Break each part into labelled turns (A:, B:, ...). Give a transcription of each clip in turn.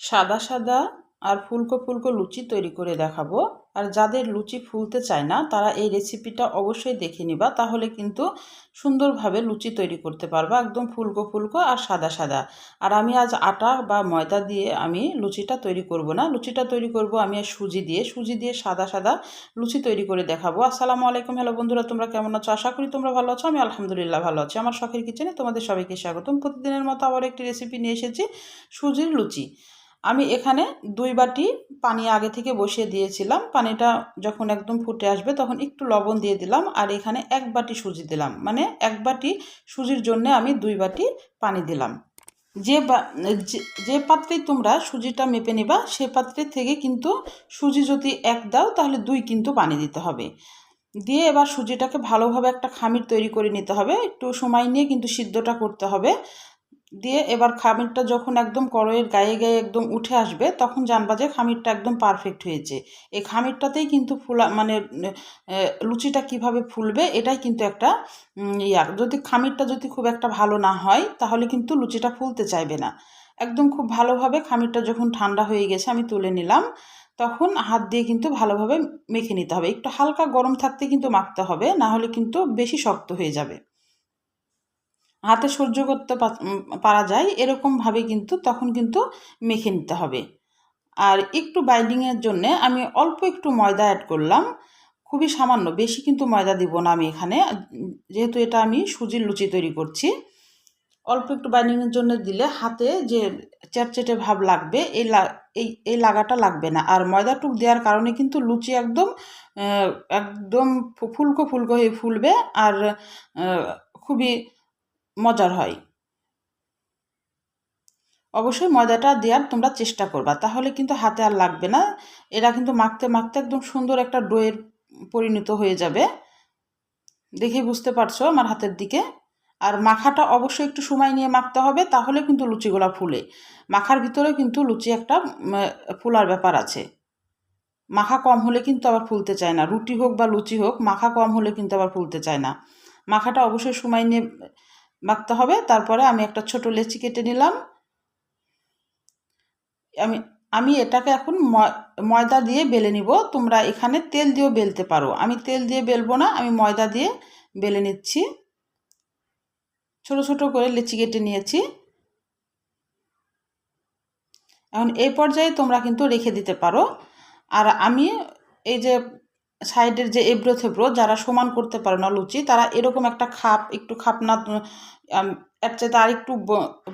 A: সাদা সাদা আর ফুলকো ফুলকো লুচি তৈরি করে দেখাবো। আর যাদের লুচি ফুলতে চায় না, তারা এই রেসিপিটা অবশ্যই দেখে নিবা, তাহলে কিন্তু সুন্দরভাবে লুচি তৈরি করতে পারবা, একদম ফুলকো ফুলকো আর সাদা সাদা। আর আমি আজ আটা বা ময়দা দিয়ে আমি লুচিটা তৈরি করব না। লুচিটা তৈরি করব আমি সুজি দিয়ে। সুজি দিয়ে সাদা সাদা লুচি তৈরি করে দেখাবো। আসসালামু আলাইকুম, হ্যালো বন্ধুরা, তোমরা কেমন আছো? আশা করি তোমরা ভালো আছো। আমি আলহামদুলিল্লাহ ভালো আছি। আমার শখের কিচেনে তোমাদের সবাইকে স্বাগতম। প্রতিদিনের মতো আবার একটি রেসিপি নিয়ে এসেছি, সুজির লুচি। আমি এখানে দুই বাটি পানি আগে থেকে বসিয়ে দিয়েছিলাম। পানিটা যখন একদম ফুটে আসবে তখন একটু লবণ দিয়ে দিলাম আর এখানে এক বাটি সুজি দিলাম। মানে এক বাটি সুজির জন্য আমি দুই বাটি পানি দিলাম। যে যে পাত্রে তোমরা সুজিটা মেপে নেবা সে পাত্রের থেকে কিন্তু সুজি যদি এক দাও তাহলে দুই কিন্তু পানি দিতে হবে। দিয়ে এবার সুজিটাকে ভালোভাবে একটা খামির তৈরি করে নিতে হবে। একটু সময় নিয়ে কিন্তু সিদ্ধটা করতে হবে। দিয়ে এবার খামিরটা যখন একদম কড়াইয়ের গায়ে গায়ে একদম উঠে আসবে, তখন জানবা যে খামিরটা একদম পারফেক্ট হয়েছে। এই খামিরটাতেই কিন্তু ফুলা মানে লুচিটা কীভাবে ফুলবে এটাই কিন্তু একটা ইয়া। যদি খামিরটা যদি খুব একটা ভালো না হয়, তাহলে কিন্তু লুচিটা ফুলতে চাইবে না। একদম খুব ভালোভাবে খামিরটা যখন ঠান্ডা হয়ে গেছে, আমি তুলে নিলাম। তখন হাত দিয়ে কিন্তু ভালোভাবে মেখে নিতে হবে। একটু হালকা গরম থাকতে কিন্তু মাখতে হবে, না হলে কিন্তু বেশি শক্ত হয়ে যাবে। হাতে সহ্য করতে পারা যায় এরকমভাবে কিন্তু তখন কিন্তু মেখে নিতে হবে। আর একটু বাইন্ডিংয়ের জন্য আমি অল্প একটু ময়দা অ্যাড করলাম। খুবই সামান্য, বেশি কিন্তু ময়দা দিব না আমি এখানে। যেহেতু এটা আমি সুজির লুচি তৈরি করছি, অল্প একটু বাইন্ডিংয়ের জন্য দিলে হাতে যে চেটচেটে ভাব লাগবে, এই এই এই লাগাটা লাগবে না। আর ময়দাটুক দেওয়ার কারণে কিন্তু লুচি একদম একদম ফুলকো ফুলকো হয়ে ফুলবে। আর খুবই মজার হয়। অবশ্যই ময়দাটা দেওয়ার তোমরা চেষ্টা করবা। তাহলে কিন্তু হাতে আর লাগবে না। এরা কিন্তু মাখতে মাখতে একদম সুন্দর একটা ডোয়ের পরিণত হয়ে যাবে। দেখে বুঝতে পারছ আমার হাতের দিকে? আর মাখাটা অবশ্যই একটু সময় নিয়ে মাখতে হবে, তাহলে কিন্তু লুচিগুলা ফুলে। মাখার ভিতরে কিন্তু লুচি একটা ফুলার ব্যাপার আছে। মাখা কম হলে কিন্তু আবার ফুলতে চায় না। রুটি হোক বা লুচি হোক, মাখা কম হলে কিন্তু আবার ফুলতে চায় না। মাখাটা অবশ্যই সময় নিয়ে মাখতে হবে। তারপরে আমি একটা ছোট লেচি কেটে নিলাম। আমি আমি এটাকে এখন ময়দা দিয়ে বেলে নিব। তোমরা এখানে তেল দিয়েও বেলতে পারো। আমি তেল দিয়ে বেলবো না, আমি ময়দা দিয়ে বেলে নিচ্ছি। ছোট ছোট করে লেচি কেটে নিয়েছি। এখন এই পর্যায়ে তোমরা কিন্তু রেখে দিতে পারো। আর আমি এই যে সাইডের যে এব্রো থেব্রো, যারা সমান করতে পারে না লুচি, তারা এরকম একটা খাপ, একটু খাপনা এর চাইতে তার একটু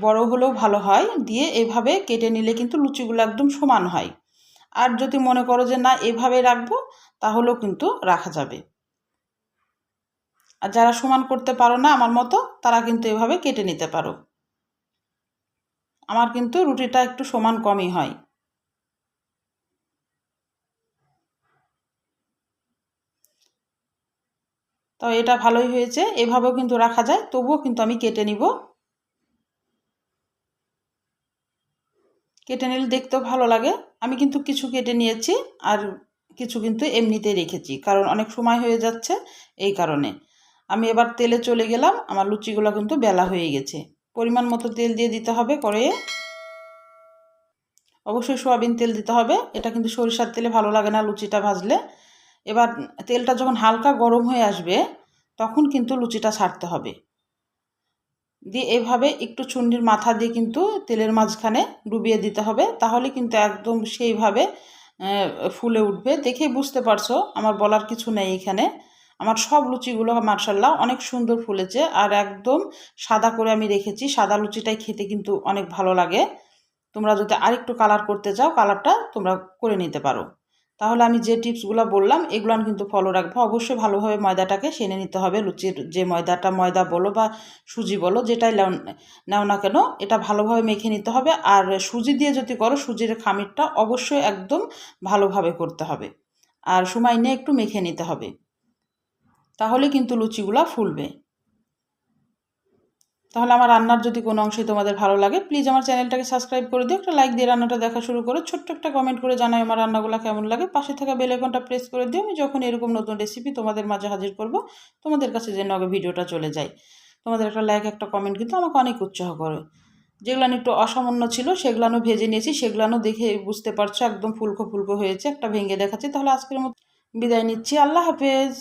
A: বড় হলেও ভালো হয়। দিয়ে এভাবে কেটে নিলে কিন্তু লুচিগুলো একদম সমান হয়। আর যদি মনে করো যে না, এভাবে রাখব, তাহলেও কিন্তু রাখা যাবে। আর যারা সমান করতে পারো না আমার মতো, তারা কিন্তু এভাবে কেটে নিতে পারো। আমার কিন্তু রুটিটা একটু সমান কমই হয়। তো এটা ভালোই হয়েছে, এভাবেও কিন্তু রাখা যায়, তবুও কিন্তু আমি কেটে নিব। কেটে নিলে দেখতেও ভালো লাগে। আমি কিন্তু কিছু কেটে নিয়েছি আর কিছু কিন্তু এমনিতেই রেখেছি, কারণ অনেক সময় হয়ে যাচ্ছে এই কারণে। আমি এবার তেলে চলে গেলাম, আমার লুচিগুলো কিন্তু বেলা হয়ে গেছে। পরিমাণ মতো তেল দিয়ে দিতে হবে করে। অবশ্যই সোয়াবিন তেল দিতে হবে, এটা কিন্তু সরিষার তেলে ভালো লাগে না লুচিটা ভাজলে। এবার তেলটা যখন হালকা গরম হয়ে আসবে, তখন কিন্তু লুচিটা ছাড়তে হবে। দিয়ে এভাবে একটু চুন্ডির মাথা দিয়ে কিন্তু তেলের মাঝখানে ডুবিয়ে দিতে হবে, তাহলে কিন্তু একদম সেইভাবে ফুলে উঠবে। দেখেই বুঝতে পারছ, আমার বলার কিছু নেই এখানে। আমার সব লুচিগুলো মার্শাল্লাহ অনেক সুন্দর ফুলেছে আর একদম সাদা করে আমি রেখেছি। সাদা লুচিটাই খেতে কিন্তু অনেক ভালো লাগে। তোমরা যদি আরেকটু কালার করতে চাও কালারটা তোমরা করে নিতে পারো। তাহলে আমি যে টিপসগুলো বললাম, এগুলো আমি কিন্তু ফলো রাখব। অবশ্যই ভালোভাবে ময়দাটাকে সেনে নিতে হবে। লুচির যে ময়দাটা, ময়দা বলো বা সুজি বলো, যেটাই নাও না কেন, এটা ভালোভাবে মেখে নিতে হবে। আর সুজি দিয়ে যদি করো, সুজির খামিরটা অবশ্যই একদম ভালোভাবে করতে হবে। আর সময় নিয়ে একটু মেখে নিতে হবে। তাহলে কিন্তু লুচিগুলা ফুলবে। তাহলে আমার রান্নার যদি কোনো অংশই তোমাদের ভালো লাগে প্লিজ আমার চ্যানেলটাকে সাবস্ক্রাইব করে দিও। একটা লাইক দিয়ে রান্নাটা দেখা শুরু করো। ছোট্ট একটা কমেন্ট করে জানাই আমার রান্নাগুলো কেমন লাগে। পাশে থাকা বেলেকনটা প্রেস করে দিও। আমি যখন এরকম নতুন রেসিপি তোমাদের মাঝে হাজির করব, তোমাদের কাছে যেন আগে ভিডিওটা চলে যায়। তোমাদের একটা লাইক একটা কমেন্ট কিন্তু আমাকে অনেক উৎসাহ করে। যেগুলান একটু অসামান্য ছিল সেগুলানো ভেজে নিয়েছি সেগুলানো দেখে বুঝতে পারছ, একদম ফুলকো ফুলকো হয়েছে, একটা ভেঙে দেখাচ্ছি। তাহলে আজকের মতো বিদায় নিচ্ছি। আল্লাহ হাফেজ।